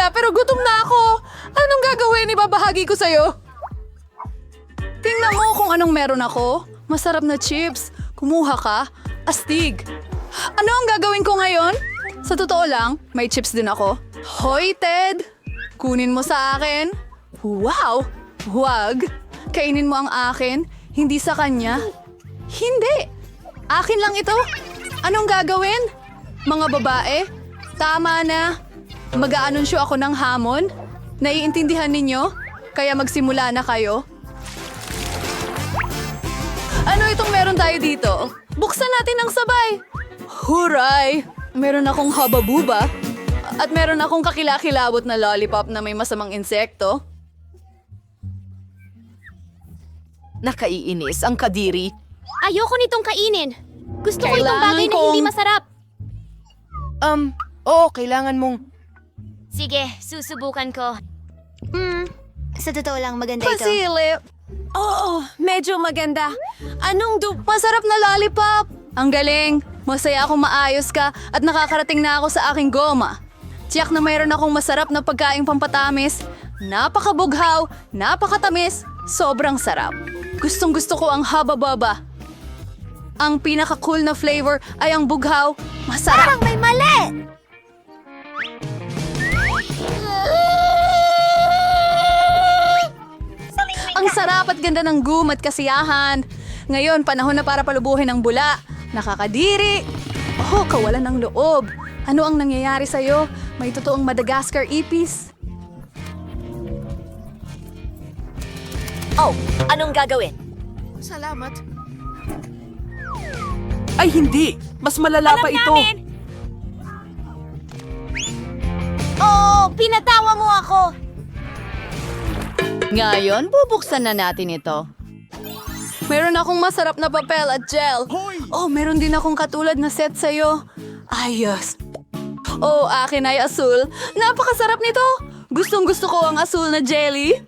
maganda, pero gutom na ako. Anong gagawin? Ibabahagi ko sa'yo. Tingnan mo kung anong meron ako. Masarap na chips. Kumuha ka. Astig. Ano ang gagawin ko ngayon? Sa totoo lang, may chips din ako. Hoy, Ted! Kunin mo sa akin. Wow! Huwag. Kainin mo ang akin, hindi sa kanya. Hindi! Akin lang ito. Anong gagawin? Mga babae, tama na. Mag-aanunsyo ako ng hamon. Naiintindihan ninyo? Kaya magsimula na kayo. Ano itong meron tayo dito? Buksan natin ng sabay. Huray! Meron akong hababuba. At meron akong kakilakilabot na lollipop na may masamang insekto. Nakaiinis ang kadiri. Ayoko nitong kainin. Gusto ko itong Kailangan bagay na kong- hindi masarap. Um, oo, kailangan mong... Sige, susubukan ko. Hmm, sa totoo lang maganda Pasilip. Oo, medyo maganda. Anong du... Masarap na lollipop. Ang galing. Masaya akong maayos ka at nakakarating na ako sa aking goma. Tiyak na mayroon akong masarap na pagkaing pampatamis. Napakabughaw, napakatamis, sobrang sarap. Gustong gusto ko ang haba-baba. Ang pinaka-cool na flavor ay ang bughaw. Masarap. may mali! Ang sarap at ganda ng gum at kasiyahan. Ngayon, panahon na para palubuhin ang bula. Nakakadiri. Oh, kawalan ng loob. Ano ang nangyayari sa'yo? May totoong Madagascar ipis. Oh, anong gagawin? Salamat. Ay, hindi! Mas malala pa ito! Oh, pinatawa mo ako! Ngayon, bubuksan na natin ito. Meron akong masarap na papel at gel. Oh, meron din akong katulad na set sa'yo. Ayos. Oh, akin ay asul. Napakasarap nito. Gustong gusto ko ang asul na jelly.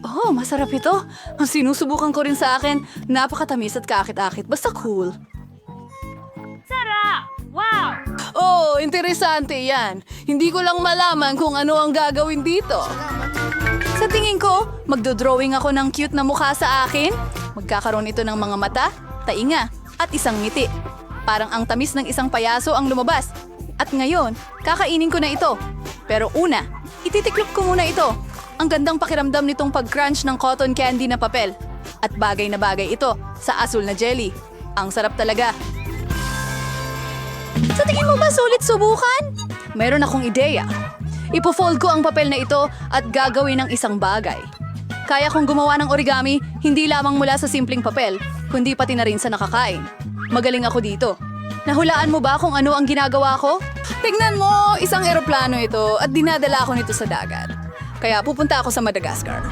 Oh, masarap ito. Ang sinusubukan ko rin sa akin. Napakatamis at kakit-akit. Basta cool. Oh, interesante yan. Hindi ko lang malaman kung ano ang gagawin dito. Sa tingin ko, magdodrawing ako ng cute na mukha sa akin. Magkakaroon ito ng mga mata, tainga, at isang ngiti. Parang ang tamis ng isang payaso ang lumabas. At ngayon, kakainin ko na ito. Pero una, ititiklop ko muna ito. Ang gandang pakiramdam nitong pag-crunch ng cotton candy na papel. At bagay na bagay ito sa asul na jelly. Ang sarap talaga. Sa tingin mo ba sulit subukan? Meron akong ideya. Ipo-fold ko ang papel na ito at gagawin ng isang bagay. Kaya kong gumawa ng origami hindi lamang mula sa simpleng papel, kundi pati na rin sa nakakain. Magaling ako dito. Nahulaan mo ba kung ano ang ginagawa ko? Tingnan mo, isang eroplano ito at dinadala ko nito sa dagat. Kaya pupunta ako sa Madagascar.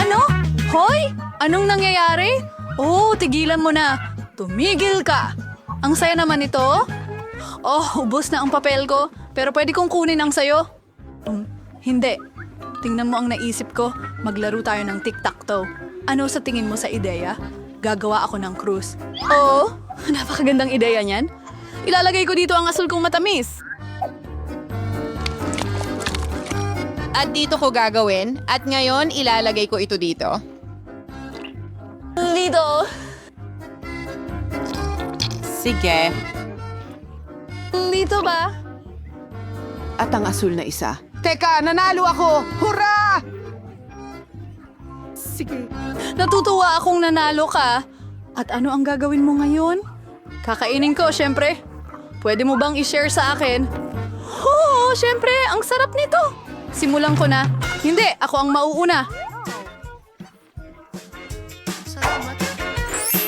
Ano? Hoy! Anong nangyayari? Oh, tigilan mo na. Tumigil ka. Ang saya naman ito. Oh, ubos na ang papel ko. Pero pwede kong kunin ang sayo. Um, hindi. Tingnan mo ang naisip ko. Maglaro tayo ng tic-tac-toe. Ano sa tingin mo sa ideya? Gagawa ako ng cruise. Oo, napakagandang ideya niyan. Ilalagay ko dito ang asul kong matamis. At dito ko gagawin. At ngayon, ilalagay ko ito dito. Dito. Sige. Dito ba? At ang asul na isa. Teka, nanalo ako! Hurra! Sige. Natutuwa akong nanalo ka. At ano ang gagawin mo ngayon? Kakainin ko, syempre. Pwede mo bang i-share sa akin? Oo, syempre. Ang sarap nito. Simulan ko na. Hindi, ako ang mauuna.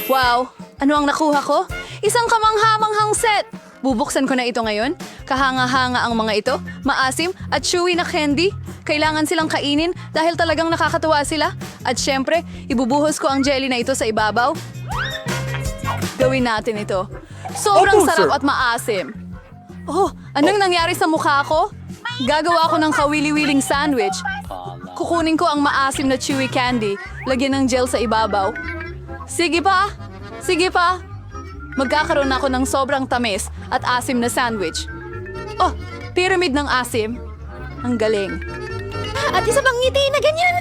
Wow, ano ang nakuha ko? Isang kamanghamanghang set. Bubuksan ko na ito ngayon. Kahanga-hanga ang mga ito, maasim at chewy na candy. Kailangan silang kainin dahil talagang nakakatuwa sila. At syempre, ibubuhos ko ang jelly na ito sa ibabaw. Gawin natin ito. Sobrang Opo, sarap sir. at maasim. Oh, anong nangyari sa mukha ko? Gagawa ko ng kawili-wiling sandwich. Kukunin ko ang maasim na chewy candy, lagyan ng gel sa ibabaw. Sige pa, sige pa. Magkakaroon ako ng sobrang tamis at asim na sandwich. Oh, pyramid ng asim. Ang galing. At isa pang ngiti na ganyan.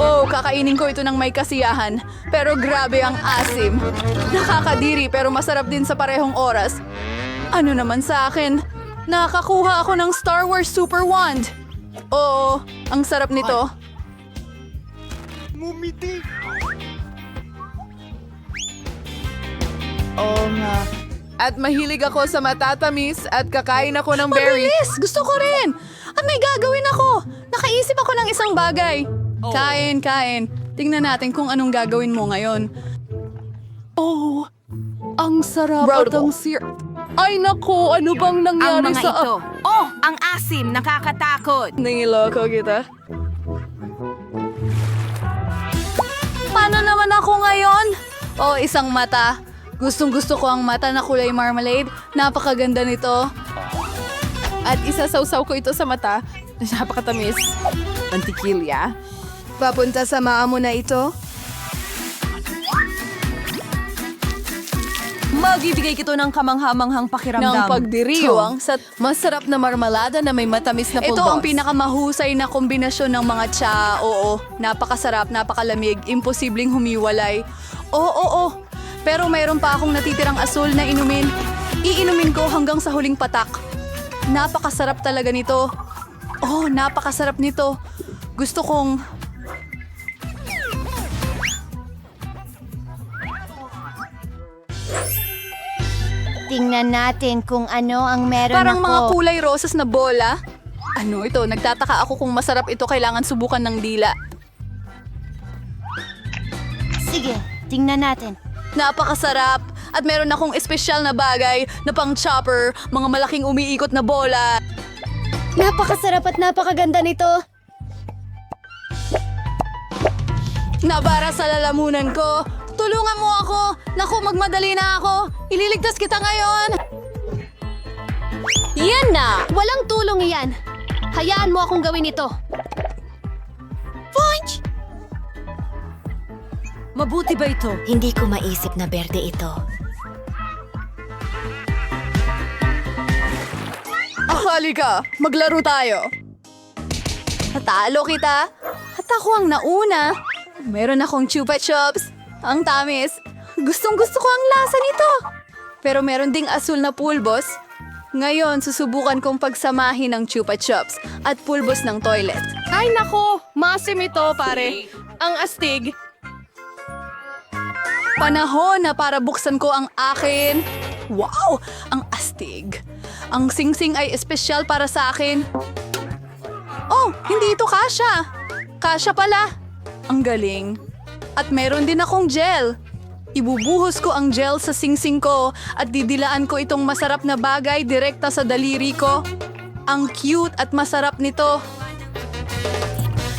Oh, kakainin ko ito ng may kasiyahan. Pero grabe ang asim. Nakakadiri pero masarap din sa parehong oras. Ano naman sa akin? Nakakuha ako ng Star Wars Super Wand. Oo, ang sarap nito. Oo nga. At mahilig ako sa matatamis at kakain ako ng berry. Mabilis! Gusto ko rin! At may gagawin ako! Nakaisip ako ng isang bagay. Kain, kain. Tingnan natin kung anong gagawin mo ngayon. Oh, ang sarap at ang sir... Ay nako, ano bang nangyari sa... Oh, ang asim, nakakatakot. Nangiloko kita. Paano naman ako ngayon? Oh, isang mata. Gustong gusto ko ang mata na kulay marmalade. Napakaganda nito. At isasawsaw ko ito sa mata. Napakatamis. Mantikilya. Papunta sa maa mo na ito? Magibigay kito ng kamanghamanghang pakiramdam. ng pagdiriwang sa masarap na marmalada na may matamis na pulbos. Ito ang pinakamahusay na kombinasyon ng mga tsa. Oo, napakasarap, napakalamig, imposibleng humiwalay. Oo, oo, Pero mayroon pa akong natitirang asul na inumin. Iinumin ko hanggang sa huling patak. Napakasarap talaga nito. Oh, napakasarap nito. Gusto kong Tingnan natin kung ano ang meron Parang ako. mga kulay rosas na bola. Ano ito? Nagtataka ako kung masarap ito. Kailangan subukan ng dila. Sige, tingnan natin. Napakasarap. At meron akong espesyal na bagay na pang chopper, mga malaking umiikot na bola. Napakasarap at napakaganda nito. Nabara sa lalamunan ko. Tulungan mo ako. Naku, magmadali na ako. Ililigtas kita ngayon. Yan na! Walang tulong iyan. Hayaan mo akong gawin ito. Mabuti ba ito? Hindi ko maisip na berde ito. Akali ka, maglaro tayo. Natalo kita. At ako ang nauna. Meron akong chupa chups. Ang tamis. Gustong gusto ko ang lasa nito. Pero meron ding asul na pulbos. Ngayon, susubukan kong pagsamahin ng chupa chups at pulbos ng toilet. Ay nako, masim ito pare. Ang astig. Panahon na para buksan ko ang akin. Wow! Ang astig. Ang singsing ay espesyal para sa akin. Oh, hindi ito kasha. Kasha pala. Ang galing. At meron din akong gel. Ibubuhos ko ang gel sa singsing ko at didilaan ko itong masarap na bagay direkta sa daliri ko. Ang cute at masarap nito.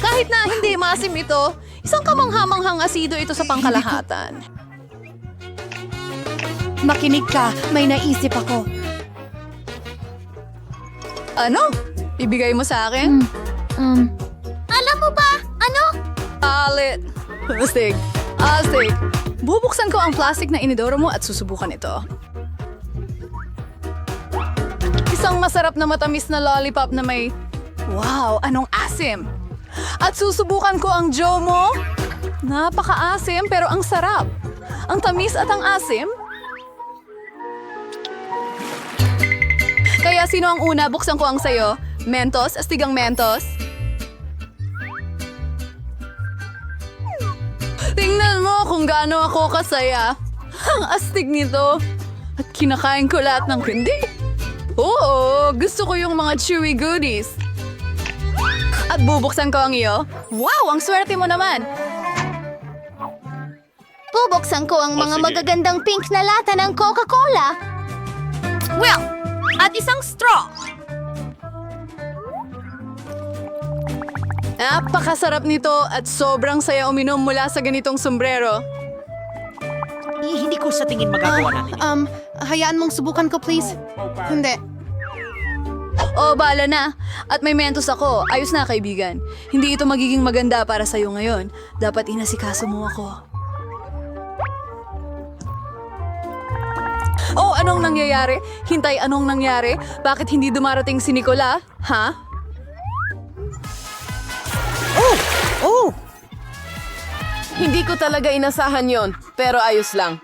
Kahit na hindi masim ito, isang kamanghamanghang asido ito sa pangkalahatan. Makinig ka, may naisip ako. Ano? Ibigay mo sa akin? Um, alam mo ba? Ano? Alit. Astig. Astig. Bubuksan ko ang plastic na inidoro mo at susubukan ito. Isang masarap na matamis na lollipop na may... Wow, anong asim! At susubukan ko ang Joe mo. Napaka-asim pero ang sarap. Ang tamis at ang asim. Kaya sino ang una? Buksan ko ang sayo. Mentos? Astigang Mentos? Tingnan mo kung gaano ako kasaya. Ang astig nito. At kinakain ko lahat ng hindi. Oo, gusto ko yung mga chewy goodies. At bubuksan ko ang iyo. Wow, ang swerte mo naman. Bubuksan ko ang mga magagandang pink na lata ng Coca-Cola. Well, at isang straw. Napakasarap nito at sobrang saya uminom mula sa ganitong sombrero. hindi ko sa tingin magagawa natin. Um, hayaan mong subukan ko please. Hindi. Oh, bala na. At may mentos ako. Ayos na, kaibigan. Hindi ito magiging maganda para sa'yo ngayon. Dapat inasikaso mo ako. Anong nangyayari? Hintay, anong nangyari? Bakit hindi dumarating si Nicola? Ha? Hindi ko talaga inasahan yon, pero ayos lang.